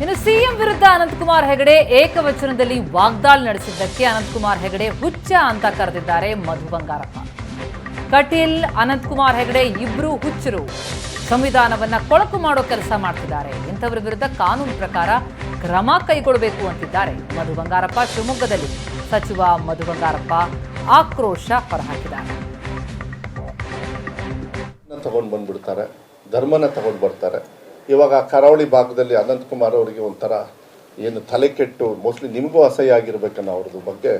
ಇನ್ನು ಸಿಎಂ ವಿರುದ್ಧ ಅನಂತಕುಮಾರ್ ಹೆಗಡೆ ಏಕವಚನದಲ್ಲಿ ವಾಗ್ದಾಳಿ ನಡೆಸಿದ್ದಕ್ಕೆ ಅನಂತಕುಮಾರ್ ಹೆಗಡೆ ಹುಚ್ಚ ಅಂತ ಕರೆದಿದ್ದಾರೆ ಮಧು ಬಂಗಾರಪ್ಪ. ಕಟೀಲ್, ಅನಂತಕುಮಾರ್ ಹೆಗಡೆ ಇಬ್ರು ಹುಚ್ಚರು. ಸಂವಿಧಾನವನ್ನ ಕೊಳಕು ಮಾಡೋ ಕೆಲಸ ಮಾಡ್ತಿದ್ದಾರೆ. ಇಂಥವರ ವಿರುದ್ಧ ಕಾನೂನು ಪ್ರಕಾರ ಕ್ರಮ ಕೈಗೊಳ್ಳಬೇಕು ಅಂತಿದ್ದಾರೆ ಮಧು ಬಂಗಾರಪ್ಪ ಶಿವಮೊಗ್ಗದಲ್ಲಿ. ಸಚಿವ ಮಧು ಬಂಗಾರಪ್ಪ ಆಕ್ರೋಶ ಹೊರಹಾಕಿದ್ದಾರೆ. ತಗೊಂಡು ಬಂದ್ಬಿಡ್ತಾರೆ. ಧರ್ಮನ ತಗೊಂಡು ಬರ್ತಾರೆ. ಇವಾಗ ಕರಾವಳಿ ಭಾಗದಲ್ಲಿ ಅನಂತಕುಮಾರ್ ಅವರಿಗೆ ಒಂಥರ ಏನು ತಲೆ ಕೆಟ್ಟು ಮೋಸ್ಟ್ಲಿ ನಿಮಗೂ ಅಸಹ್ಯ ಆಗಿರ್ಬೇಕನ್ನೋ ಅವ್ರದ್ದು ಬಗ್ಗೆ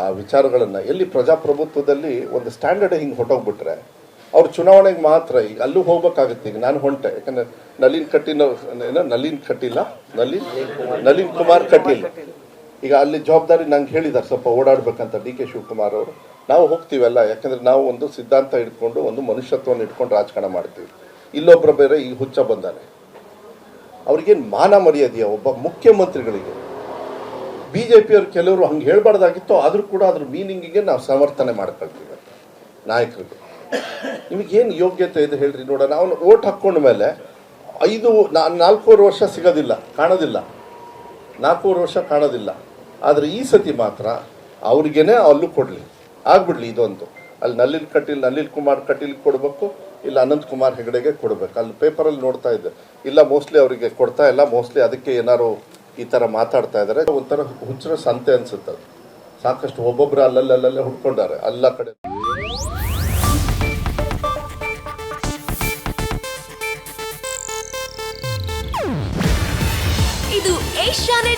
ಆ ವಿಚಾರಗಳನ್ನು. ಎಲ್ಲಿ ಪ್ರಜಾಪ್ರಭುತ್ವದಲ್ಲಿ ಒಂದು ಸ್ಟ್ಯಾಂಡರ್ಡ್ ಹಿಂಗೆ ಹೊಟ್ಟೋಗ್ಬಿಟ್ರೆ ಅವ್ರ ಚುನಾವಣೆಗೆ ಮಾತ್ರ ಈಗ ಅಲ್ಲೂ ಹೋಗ್ಬೇಕಾಗುತ್ತೆ. ಈಗ ನಾನು ಹೊಂಟೆ. ಯಾಕಂದ್ರೆ ನಳಿನ್ ಕಟ್ಟಿನ ಏನೋ ನಳಿನ್ ಕಟ್ಟಿಲ್ಲ ನಳಿನ್? ನಳಿನ್ ಕುಮಾರ್ ಕಟೀಲ್. ಈಗ ಅಲ್ಲಿ ಜವಾಬ್ದಾರಿ ನಂಗೆ ಹೇಳಿದ್ದಾರೆ ಸ್ವಲ್ಪ ಓಡಾಡ್ಬೇಕಂತ ಡಿ ಕೆ ಶಿವಕುಮಾರ್ ಅವರು. ನಾವು ಹೋಗ್ತೀವಲ್ಲ, ಯಾಕಂದ್ರೆ ನಾವು ಒಂದು ಸಿದ್ಧಾಂತ ಇಟ್ಕೊಂಡು ಒಂದು ಮನುಷ್ಯತ್ವವನ್ನು ಇಟ್ಕೊಂಡು ರಾಜಕಾರಣ ಮಾಡ್ತೀವಿ. ಇಲ್ಲೊಬ್ಬರ ಬೇರೆ ಈ ಹುಚ್ಚ ಬಂದಾನೆ. ಅವ್ರಿಗೇನು ಮಾನ ಮರ್ಯಾದೆಯಾ? ಒಬ್ಬ ಮುಖ್ಯಮಂತ್ರಿಗಳಿಗೆ. ಬಿ ಜೆ ಪಿಯವ್ರು ಕೆಲವರು ಹಂಗೆ ಹೇಳ್ಬಾರ್ದಾಗಿತ್ತು ಆದರೂ ಕೂಡ ಅದ್ರ ಮೀನಿಂಗಿಗೆ ನಾವು ಸಮರ್ಥನೆ ಮಾಡ್ಕೊಳ್ತೀವಿ ನಾಯಕರಿಗೆ. ನಿಮಗೇನು ಯೋಗ್ಯತೆ ಇದೆ ಹೇಳ್ರಿ ನೋಡೋಣ. ಅವನು ಓಟ್ ಹಾಕ್ಕೊಂಡ ಮೇಲೆ ಐದು, ನಾ- ನಾಲ್ಕೂವರೆ ವರ್ಷ ಸಿಗೋದಿಲ್ಲ, ಕಾಣೋದಿಲ್ಲ. ನಾಲ್ಕೂವರೆ ವರ್ಷ ಕಾಣೋದಿಲ್ಲ. ಆದರೆ ಈ ಸತಿ ಮಾತ್ರ ಅವ್ರಿಗೇನೆ ಅಲ್ಲೂ ಕೊಡಲಿ. ಆಗ್ಬಿಡ್ಲಿ ಇದೊಂದು. ಅಲ್ಲಿ ನಲ್ಲಿಲ್ ಕಟೀಲ್ ನಲ್ಲಿಲ್ ಕುಮಾರ್ ಕಟೀಲ್ ಕೊಡಬೇಕು, ಇಲ್ಲ ಅನಂತ್ ಕುಮಾರ್ ಹೆಗಡೆಗೆ ಕೊಡಬೇಕು. ಅಲ್ಲಿ ಪೇಪರಲ್ಲಿ ನೋಡ್ತಾ ಇದ್ದೆ. ಇಲ್ಲ, ಮೋಸ್ಟ್ಲಿ ಅವರಿಗೆ ಕೊಡ್ತಾ ಇಲ್ಲ, ಮೋಸ್ಟ್ಲಿ ಅದಕ್ಕೆ ಏನಾರು ಈ ಥರ ಮಾತಾಡ್ತಾ ಇದ್ದಾರೆ. ಒಂಥರ ಹುಚ್ಚರ ಸಂತೆ ಅನ್ಸುತ್ತೆ. ಸಾಕಷ್ಟು ಒಬ್ಬೊಬ್ಬರು ಅಲ್ಲಲ್ಲಲ್ಲೇ ಹುಡ್ಕೊಂಡಾರೆ ಅಲ್ಲ ಕಡೆ. ಇದು ಏಷ್ಯಾನೆಟ್